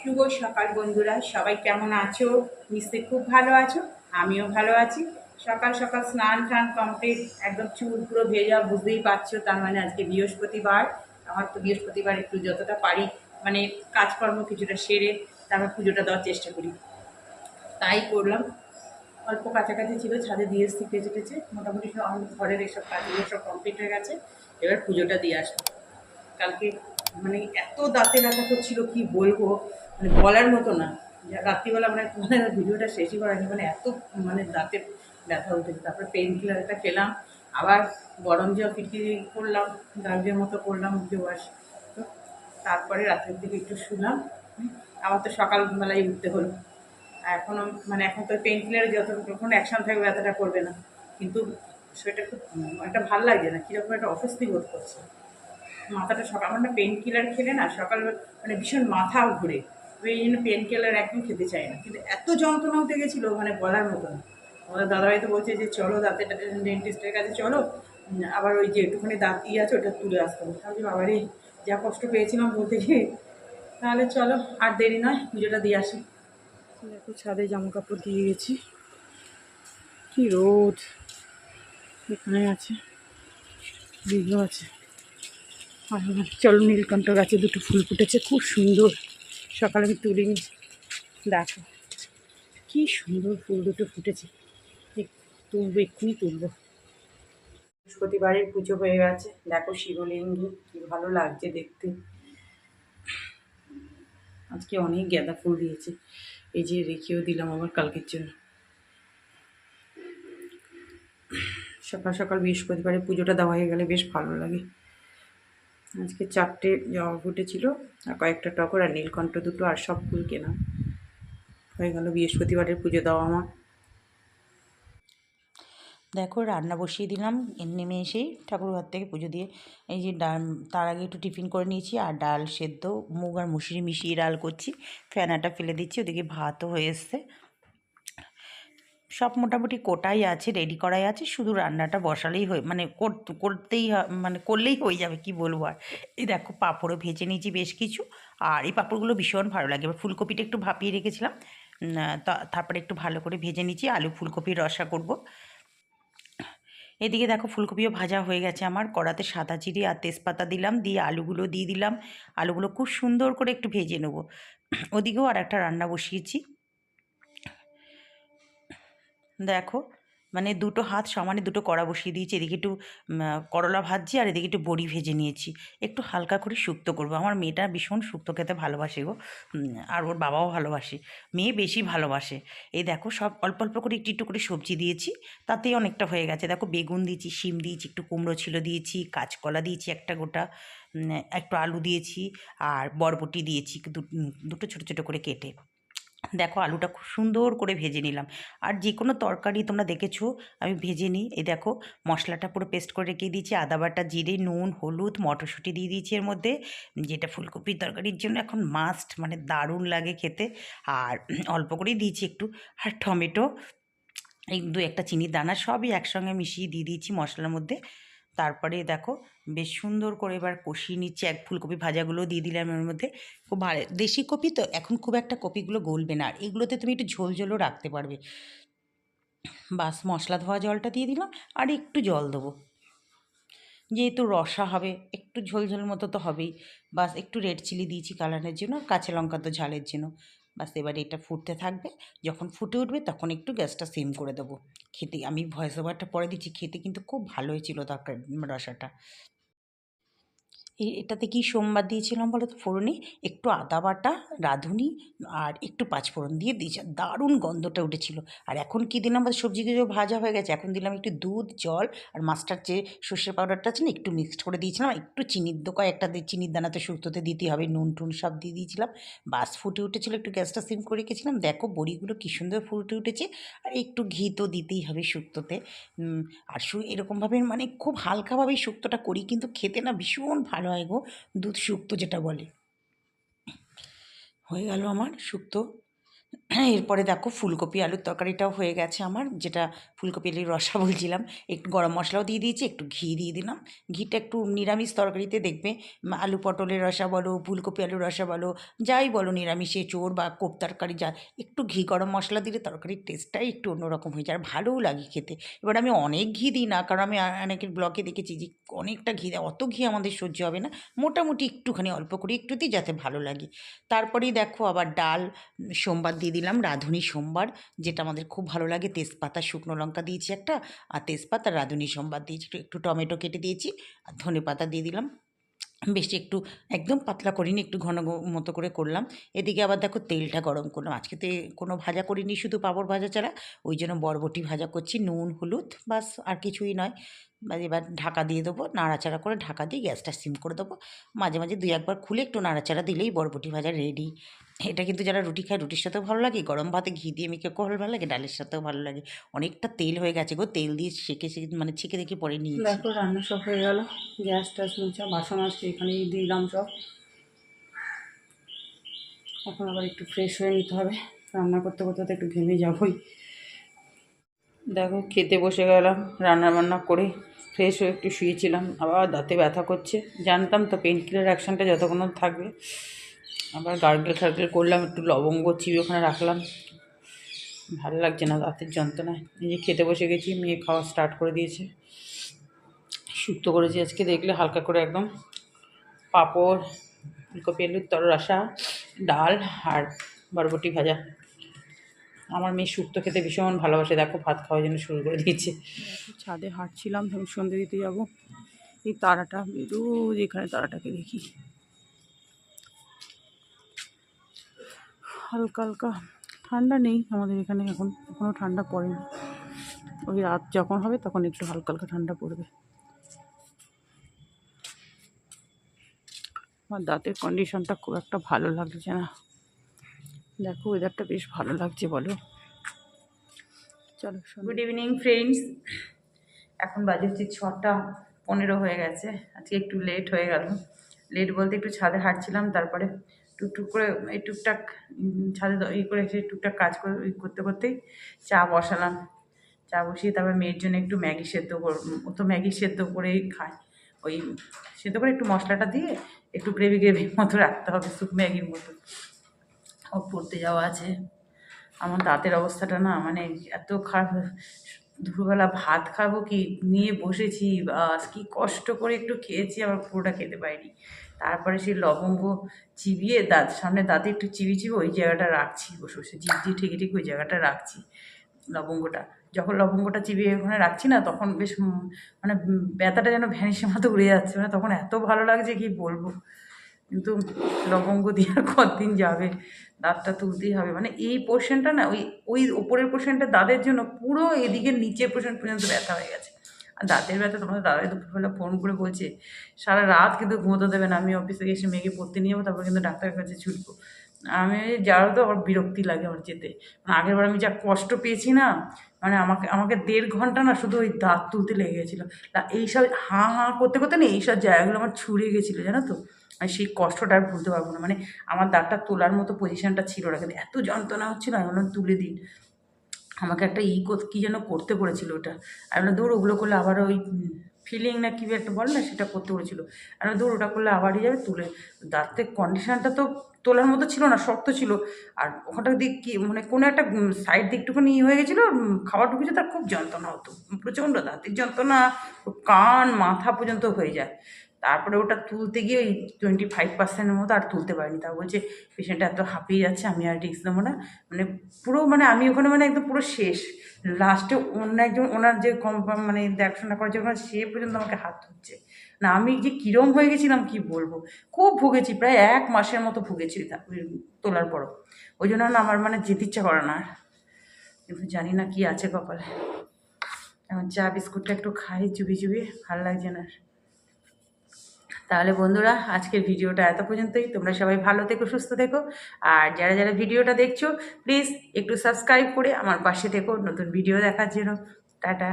শুভ সকাল বন্ধুরা, সবাই কেমন আছো? নিশ্চয়ই খুব ভালো আছো, আমিও ভালো আছি। সকাল সকাল স্নান টান কমপ্লিট একদম চুল পুরো ভেজা, বুঝতেই পারছ, তার মানে আজকে বৃহস্পতিবার। আমার তো বৃহস্পতিবার একটু যতটা পারি মানে কাজকর্ম কিছুটা সেরে তারপর পুজোটা দেওয়ার চেষ্টা করি। তাই করলাম। অল্প কাছাকাছি ছিল, ছাদে দিয়ে এসছি কেচে টেচে, মোটামুটি সব আমার ঘরের এসব কাজগুলো সব কমপ্লিট হয়ে গেছে। এবার পুজোটা দিয়ে আসব। কালকে মানে এত দাঁতে ব্যথা করছিল কি বলব? মানে বলার মতো না। রাত্রিবেলা মানে ভিডিওটা শেষই করানি মানে এত মানে দাঁতে ব্যথা উঠেছে। তারপরে পেন কিলারটা খেলাম, আবার গরম জল ফিটকিরি করলাম, গার্গের মতো করলাম মুখে ওয়াশ তারপরে রাত্রের দিকে একটু শুলাম। আবার তো সকালবেলায় উঠতে হলো। এখনও মানে এখন তো পেন কিলারে যতক্ষণ অ্যাকশন থাকবে ব্যথাটা করবে না। কিন্তু সেটা খুব, একটা ভালো লাগছে না। কীরকম একটা অস্বস্তি বোধ করছে। মাথাটা সকাল আমার পেন কিলার খেলে না সকাল মানে ভীষণ মাথা ঘুরে। ওই জন্য পেন কিলার একদম খেতে চাই না। কিন্তু এত যন্ত্রণা উঠে গেছিল মানে বলার মতো না আমাদের দাদাভাই তো বলছে যে, চলো দাঁতের ডেন্টিস্টের কাছে চলো। আবার ওই যে একটুখানি দাঁত ইয়ে আছে, ওটা তুলে আসতে হবে। তাহলে বাবারে যা কষ্ট পেয়েছিলাম বলতে গিয়ে, তাহলে চলো, আর দেরি নয়, পুজোটা দিয়ে আসি। দেখো ছাদে জামা কাপড় দিয়ে গেছি। কি রোদ। এখানে আছে দিঘা আছে। চলো নীলকণ্ঠ গাছে দুটো ফুল ফুটেছে, খুব সুন্দর। সকালে আমি তুলে দেখো, কী সুন্দর ফুল দুটো ফুটেছে। তুলবো, এক্ষুনি তুলবো। বৃহস্পতিবারের পুজো হয়ে গেছে। দেখো শিবলিঙ্গে, কি ভালো লাগছে দেখতে। আজকে অনেক গাঁদা ফুল দিয়েছে। এই যে রেখেও দিলাম আমার কালকের জন্য। সকাল সকাল বৃহস্পতিবারে পুজোটা দেওয়া হয়ে গেলে বেশ ভালো লাগে। আজকে চারটে জবা ফুটেছিল, আর কয়েকটা টগর আর নীলকণ্ঠ দুটো আর সব ফুল কেনা। হয়ে গেল বৃহস্পতিবারের পুজো দেওয়া আমার দেখো, রান্না বসিয়ে দিলাম নেমে এসেই ঠাকুর ঘর থেকে পুজো দিয়ে। এই যে ডাল, তার আগে একটু টিফিন করে নিয়েছি, আর ডাল সেদ্ধ, মুগ আর মুসুরি মিশিয়ে ডাল করছি। ফেনাটা ফেলে দিচ্ছি, ওদিকে ভাতও হয়ে এসছে। সব মোটামুটি কোটাই আছে রেডি করাই আছে, শুধু রান্নাটা বসালেই হয়ে মানে কর- করতেই মানে করলেই হয়ে যাবে, কি বলব আর। এই দেখো পাঁপড়ও ভেজে নিয়েছি বেশ কিছু, আর এই পাঁপড়গুলো ভীষণ ভালো লাগে। ফুলকপিটা একটু ভাপিয়ে রেখেছিলাম তারপরে একটু ভালো করে ভেজে নিয়েছি, আলু ফুলকপির রসা করব। এদিকে দেখো ফুলকপিও ভাজা হয়ে গেছে আমার, কড়াতে সাদা জিরে আর তেজপাতা দিলাম, দিয়ে আলুগুলো দিয়ে দিলাম, আলুগুলো খুব সুন্দর করে একটু ভেজে নেব। ওদিকেও আর একটা রান্না বসিয়েছি। দেখো মানে দুটো হাত সমানে দুটো কড়া বসিয়ে দিয়েছি, এদিকে একটু করলা ভাজছি আর এদিকে একটু বড়ি ভেজে নিয়েছি। একটু হালকা করে শুক্তো করব। আমার মেয়েটা ভীষণ শুক্তো খেতে ভালোবাসে গো। আর ওর বাবাও ভালোবাসে। মেয়ে বেশি ভালোবাসে। এই দেখো, সব অল্প অল্প করে একটু একটু করে সবজি দিয়েছি, তাতেই অনেকটা হয়ে গেছে। দেখো, বেগুন দিয়েছি, শিম দিয়েছি, একটু কুমড়ো ছিল দিয়েছি, কাঁচকলা দিয়েছি একটা গোটা একটু আলু দিয়েছি, আর বরবটি দিয়েছি দুটো ছোটো ছোটো করে কেটে। দেখো আলুটা খুব সুন্দর করে ভেজে নিলাম। আর যে কোনো তরকারি তোমরা দেখেছ, আমি ভেজে নিই। এই দেখো, মশলাটা পুরো পেস্ট করে রেখে দিয়েছি, আদা বাটা, জিরে, নুন, হলুদ, মটরশুঁটি দিয়ে দিয়েছি এর মধ্যে। যেটা ফুলকপির তরকারির জন্য এখন মাস্ট মানে দারুণ লাগে খেতে। আর অল্প করেই দিয়েছি একটু। আর টমেটো, এই দু একটা চিনির দানা সবই একসঙ্গে মিশিয়ে দিয়ে দিয়েছি মশলার মধ্যে। তারপরে দেখো বেশ সুন্দর করে এবার কষিয়ে নিচ্ছি। এক ফুলকপি ভাজাগুলো দিয়ে দিলাম এর মধ্যে। খুব ভালো। দেশি কপি তো এখন খুব একটা কপিগুলো গলবে না। আর এগুলোতে তুমি একটু ঝোল ঝোলও রাখতে পারবে। বাস মশলা ধোয়া জলটা দিয়ে দিলাম আর একটু জল দেবো। যেহেতু রসা হবে, একটু ঝোল ঝোল মতো তো হবেই। বাস একটু রেড চিলি দিয়েছি কালারের জন্য, কাঁচা লঙ্কা তো ঝালের জন্য। বাস এবার এটা ফুটতে থাকবে। যখন ফুটে উঠবে তখন একটু গ্যাসটা সিম করে দেবো। খেতে, আমি ভয়েস ওভারটা পরে দিচ্ছি, খেতে কিন্তু খুব ভালো হয়েছিল তার রসাটা। এটাতে কি সোমবার দিয়েছিলাম বলো তো? ফোড়নে একটু আদা বাটা, রাঁধুনি আর একটু পাঁচফোড়ন দিয়ে দিয়েছি। দারুণ গন্ধটা উঠেছিল। আর এখন কি দিলাম? বলো সবজিগুলো ভাজা হয়ে গেছে। এখন দিলাম একটু দুধ, জল আর মাস্টার যে সর্ষের পাউডারটা আছে না, একটু মিক্সড করে দিয়েছিলাম। একটু চিনির দোকায় একটা চিনির দানা তো শুক্তোতে দিতে হবে। নুন টুন সব দিয়ে দিয়েছিলাম। বাস ফুটে উঠেছিল। একটু গ্যাসটা সিম করে রেখেছিলাম। দেখো বড়িগুলো কী সুন্দর ফুটে উঠেছে। আর একটু ঘি তো দিতেই হবে শুক্তোতে। আর শু এরকমভাবে মানে খুব হালকাভাবেই শুক্তোটা করি, কিন্তু খেতে না ভীষণ ভালো হয় গো দুধ শুক্তো যেটা বলে। হয়ে গেল আমার শুক্তো এরপরে দেখো ফুলকপি, আলুর তরকারিটাও হয়ে গেছে আমার, যেটা ফুলকপি আলুর রসা বলছিলাম। একটু গরম মশলাও দিয়ে দিয়েছি, একটু ঘি দিয়ে দিলাম। ঘিটা একটু নিরামিষ তরকারিতে দেখবে আলু পটলের রসা বলো, ফুলকপি আলুর রসা বলো, যাই বলো নিরামিষে চোর বা কোপ তরকারি যা, একটু ঘি গরম মশলা দিলে তরকারির টেস্টটাই একটু অন্যরকম হয়ে যায়, আর ভালোও লাগে খেতে। এবার আমি অনেক ঘি দিই না, কারণ আমি অনেকের ব্লগে দেখেছি যে অনেকটা ঘি দেয়, অত ঘি আমাদের সহ্য হবে না। মোটামুটি একটুখানি অল্প করে একটু দিই যাতে ভালো লাগে। তারপরেই দেখো আবার ডাল, সোমবার দিয়ে দিলাম। রাঁধুনি সোমবার, যেটা আমাদের খুব ভালো লাগে। তেজপাতা, শুকনো লঙ্কা দিয়েছি একটা, আর তেজপাতা, রাঁধুনি সোমবার দিয়েছি। একটু টমেটো কেটে দিয়েছি, আর ধনে পাতা দিয়ে দিলাম। বেশি একটু, একদম পাতলা করিনি, একটু ঘন মতো করে করলাম। এদিকে আবার দেখো তেলটা গরম করলাম। আজকে তো, কোনো ভাজা করিনি, শুধু পাঁপড় ভাজা ছাড়া। ওই জন্য বরবটি ভাজা করছি। নুন, হলুদ, বাস, আর কিছুই নয়। এবার ঢাকা দিয়ে দেবো, নাড়াচাড়া করে ঢাকা দিয়ে গ্যাসটা সিম করে দেবো। মাঝে মাঝে দুই, একবার খুলে একটু নাড়াচাড়া দিলেই বরবটি ভাজা রেডি। এটা কিন্তু যারা রুটি খায়, রুটির সাথেও ভালো লাগে। গরম ভাতে ঘি দিয়ে মেখে ভালো ভালো লাগে? ডালের সাথেও ভালো লাগে। অনেকটা তেল হয়ে গেছে গো, তেল দিয়ে সেকে সেকে মানে ছেঁকে দেখে পরে নিয়েছি দেখো, রান্না সব হয়ে গেল। গ্যাস ট্যাস মুছা, বাসন আসছে এখানেই দিলাম সব। এখন আবার একটু ফ্রেশ হয়ে নিতে হবে। রান্না করতে করতে তো একটু ঘেমে যাবই। দেখো, খেতে বসে গেলাম রান্না বান্না করে ফ্রেশ হয়ে একটু শুয়েছিলাম। আবার দাঁতে ব্যথা করছে। জানতাম তো পেন কিলার অ্যাকশনটা যতক্ষণ থাকবে। আবার গার্গেল ফার্গেল করলাম, একটু লবঙ্গ চিবি ওখানে রাখলাম। ভালো লাগছে না দাঁতের যন্ত্রণায়। নিজে খেতে বসে গেছি, মেয়ে খাওয়া স্টার্ট করে দিয়েছে। শুক্তো করেছি আজকে, দেখলে হালকা করে একদম পাঁপড়, ফুলকপি, আলুর তর রসা ডাল আর বরবটি ভাজা। আমার মেয়ে শুক্তো খেতে ভীষণ ভালোবাসে, দেখো ভাত খাওয়ার জন্য শুরু করে দিয়েছে। ছাদে হাঁটছিলাম তখন সন্ধে দিতে যাব। এই তারাটা রোজ এখানে তারাটাকে দেখি। হালকা হালকা। ঠান্ডা নেই আমাদের এখানে এখন এখনও ঠান্ডা পড়েনি। ওই রাত যখন হবে তখন একটু হালকা হালকা ঠান্ডা পড়বে। আমার দাঁতের কন্ডিশনটা খুব একটা ভালো লাগছে না। দেখো ওয়েদারটা বেশ ভালো লাগছে, বলো। চলো গুড ইভিনিং ফ্রেন্ডস এখন বাজে হচ্ছে ছটা পনেরো হয়ে গেছে। আজকে একটু লেট হয়ে গেল। লেট বলতে একটু ছাদে হাঁটছিলাম, তারপরে টুকটুক করে এই টুকটাক ছাদে ই করে এসে টুকটাক কাজ করে করতে করতেই চা বসালাম। চা বসিয়ে তারপর মেয়ের জন্য একটু ম্যাগি সেদ্ধ কর ও তো ম্যাগি সেদ্ধ করেই খায়। ওই সেদ্ধ করে একটু মশলাটা দিয়ে একটু গ্রেভি গ্রেভির মতো রাখতে হবে স্যুপ ম্যাগির মতো। ও পড়তে যাওয়া আছে। আমার দাঁতের অবস্থাটা না মানে এত খারাপ দুপুরবেলা ভাত খাব কি? নিয়ে বসেছি, বাস, কি কষ্ট করে একটু খেয়েছি আবার পুরোটা খেতে পারিনি। তারপরে সেই লবঙ্গ চিবিয়ে দাঁত, সামনে দাঁতে একটু চিবি চিবি ওই জায়গাটা রাখছি বসে বসে জিভ দিয়ে ঠেকে ঠেকে ওই জায়গাটা রাখছি, লবঙ্গটা। যখন লবঙ্গটা চিবিয়ে ওখানে রাখছি না, তখন বেশ মানে ব্যথাটা যেন ভ্যানিসের মতো উড়ে যাচ্ছে মানে তখন এত ভালো লাগছে কি বলব? কিন্তু লবঙ্গ দিয়ে কতদিন যাবে? দাঁতটা তুলতেই হবে। মানে এই পোর্শনটা না, ওই ওই ওপরের পোর্শনটা দাঁতের জন্য পুরো এদিকে নিচের পোর্শন পর্যন্ত ব্যথা হয়ে গেছে। আর দাঁতের ব্যথা, তোমাদের দাদাই দুপুরবেলা ফোন করে বলছে, সারা রাত কিন্তু ঘুমোতে দেবে না, আমি অফিসে এসে মেয়েকে পড়তে নিয়ে যাব, তারপর কিন্তু ডাক্তারের কাছে ছুটবো। আমি যারও তো আমার বিরক্তি লাগে আমার যেতে। মানে আগের বার আমি যা কষ্ট পেয়েছি না মানে আমাকে আমাকে দেড় ঘণ্টা না শুধু ওই দাঁত তুলতে লেগে গেছিল। এইসব হাঁ হাঁ করতে করতে না এইসব জায়গাগুলো আমার ছুড়ে গেছিল, জানো তো? আমি সেই কষ্টটা আর ভুলতে পারব না। মানে আমার দাঁতটা তোলার মতো পজিশানটা ছিল না। কিন্তু এত যন্ত্রণা হচ্ছিল, আমি বললাম তুলে দিন। আমাকে একটা ই কী যেন করতে বলেছিল ওটা। আমি বললাম দূর ওগুলো করলে আবার ওই ফিলিং না কী একটা বলে না, সেটা করতে বলেছিল। আর ধর, ওটা করলে আবারই যাবে তুলে। দাঁতের কন্ডিশনটা তো তোলার মতো ছিল না, শক্ত ছিল। আর ওখানটা দিক কি মানে কোনো একটা সাইড দিকটুকুনি ইয়ে হয়ে গেছিল খাবার ঢুকেছে, তার খুব যন্ত্রণা হতো। প্রচণ্ড দাঁতের যন্ত্রণা কান, মাথা পর্যন্ত হয়ে যায়। তারপরে ওটা তুলতে গিয়ে ওই টোয়েন্টি ফাইভ পার্সেন্টের মতো আর তুলতে পারিনি। তা বলছে পেশেন্টটা এত হাঁপিয়ে যাচ্ছে, আমি আর রিক্স নেব না। মানে পুরো মানে আমি ওখানে মানে একদম পুরো শেষ। লাস্টে অন্য একজন, ওনার যে কম মানে দেখাশোনা করার জন্য সে পর্যন্ত আমাকে হাত ধরছে। না, আমি যে কিরম হয়ে গেছিলাম, কি বলব? খুব ভুগেছি, প্রায় এক মাসের মতো ভুগেছি তোলার পরও। ওই জন্য না, আমার মানে যেতে ইচ্ছা করে না। কিন্তু জানি না কি আছে কপালে। এখন চা, বিস্কুটটা একটু খাই চুবি চুবি ভালো লাগছে না। তাহলে বন্ধুরা, আজকের ভিডিওটা এত পর্যন্তই। তোমরা সবাই ভালো থেকো, সুস্থ থেকো। আর যারা যারা ভিডিওটা দেখছ প্লিজ একটু সাবস্ক্রাইব করে আমার পাশে থেকো নতুন ভিডিও দেখার জন্য। টাটা।